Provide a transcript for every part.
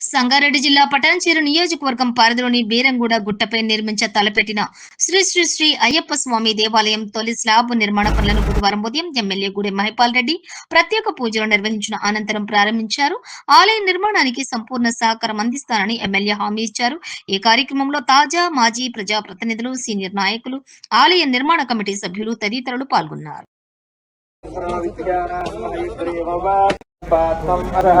సంగారెడ్డి జిల్లా పటాన్చేరు నియోజకవర్గం పరిధిలోని బీరంగూడ గుట్టపై నిర్మించ తలపెట్టిన శ్రీ శ్రీ శ్రీ అయ్యప్ప స్వామి దేవాలయం తొలి స్లాబ్ నిర్మాణ పనులను బుధవారం ఉదయం ఎమ్మెల్యే గూడెం మహిపాల్ రెడ్డి ప్రత్యేక పూజలు నిర్వహించిన అనంతరం ప్రారంభించారు. ఆలయ నిర్మాణానికి సంపూర్ణ సహకారం అందిస్తానని ఎమ్మెల్యే హామీ ఇచ్చారు. ఈ కార్యక్రమంలో తాజా మాజీ ప్రజాప్రతినిధులు సీనియర్ నాయకులు ఆలయ నిర్మాణ కమిటీ సభ్యులు తదితరులు పాల్గొన్నారు. పాత్రం అర్హ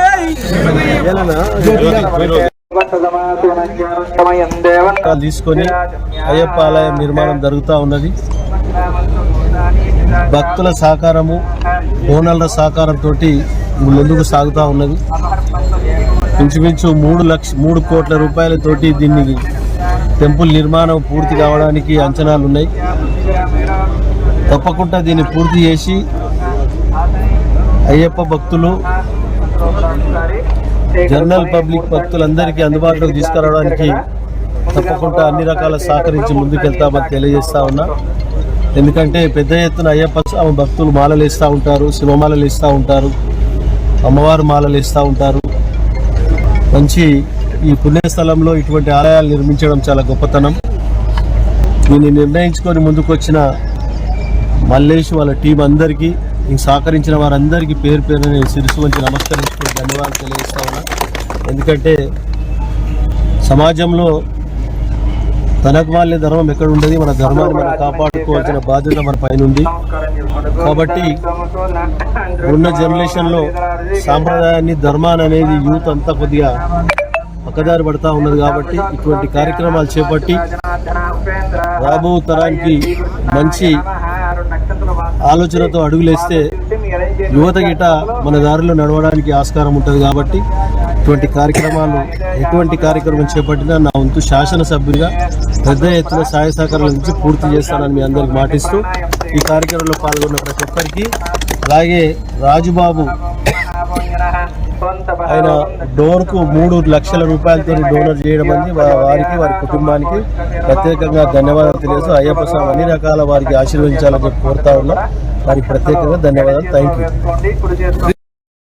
తీసుకొని అయ్యప్ప ఆలయం నిర్మాణం జరుగుతూ ఉన్నది. భక్తుల సహకారము బోనల సహకారంతో ముందుకు సాగుతూ ఉన్నది. ఇంచుమించు మూడు లక్ష మూడు కోట్ల రూపాయలతోటి దీన్ని టెంపుల్ నిర్మాణం పూర్తి కావడానికి అంచనాలు ఉన్నాయి. తప్పకుండా దీన్ని పూర్తి చేసి అయ్యప్ప భక్తులు జనరల్ పబ్లిక్ భక్తులందరికీ అందుబాటులోకి తీసుకురావడానికి తప్పకుండా అన్ని రకాల సహకరించి ముందుకెళ్తామని తెలియజేస్తా ఉన్నా. ఎందుకంటే పెద్ద ఎత్తున అయ్యప్ప స్వామి భక్తులు మాలలు ఇస్తూ ఉంటారు శివమాలలు ఇస్తూ ఉంటారు అమ్మవారు మాలలు వేస్తూ ఉంటారు. మంచి ఈ పుణ్యస్థలంలో ఇటువంటి ఆలయాలు నిర్మించడం చాలా గొప్పతనం. దీన్ని నిర్ణయించుకొని ముందుకొచ్చిన మల్లేష్ వాళ్ళ టీం అందరికీ సహకరించిన వారందరికీ పేరు పేరు నేను శిరస్సు వంచి నమస్కరించుకుని ధన్యవాదాలు తెలియజేస్తా ఉన్నా. ఎందుకంటే సమాజంలో తనకు వాళ్ళే ధర్మం ఎక్కడ ఉండదు మన ధర్మాన్ని మనం కాపాడుకోవాల్సిన బాధ్యత మన పైన ఉంది. కాబట్టి ఉన్న జనరేషన్లో సాంప్రదాయాన్ని ధర్మాన్ని అనేది యూత్ అంతా కొద్దిగా పక్కదారి పడతా ఉన్నది కాబట్టి ఇటువంటి కార్యక్రమాలు చేపట్టి రాబో తరానికి మంచి ఆలోచనతో అడుగులేస్తే యువత గిట మన దారిలో నడవడానికి ఆస్కారం ఉంటుంది కాబట్టి ఇటువంటి కార్యక్రమాలు ఎటువంటి కార్యక్రమం చేపట్టినా నా వంతు శాసనసభ్యుడిగా పెద్ద ఎత్తున సహాయ సహకారాల నుంచి పూర్తి చేస్తానని మీ అందరికి మాటిస్తూ ఈ కార్యక్రమంలో పాల్గొన్న ప్రతి ఒక్కరికి అలాగే రాజుబాబు ఆయన డోర్కు మూడు లక్షల రూపాయలతో డోనర్ చేయడం అనేది వారికి వారి కుటుంబానికి ప్రత్యేకంగా ధన్యవాదాలు తెలియజేస్తూ అయ్యప్ప స్వామి అన్ని రకాల వారికి ఆశీర్వదించాలని కోరుతా ఉన్నా. వారికి ప్రత్యేకంగా ధన్యవాదాలు. Thank you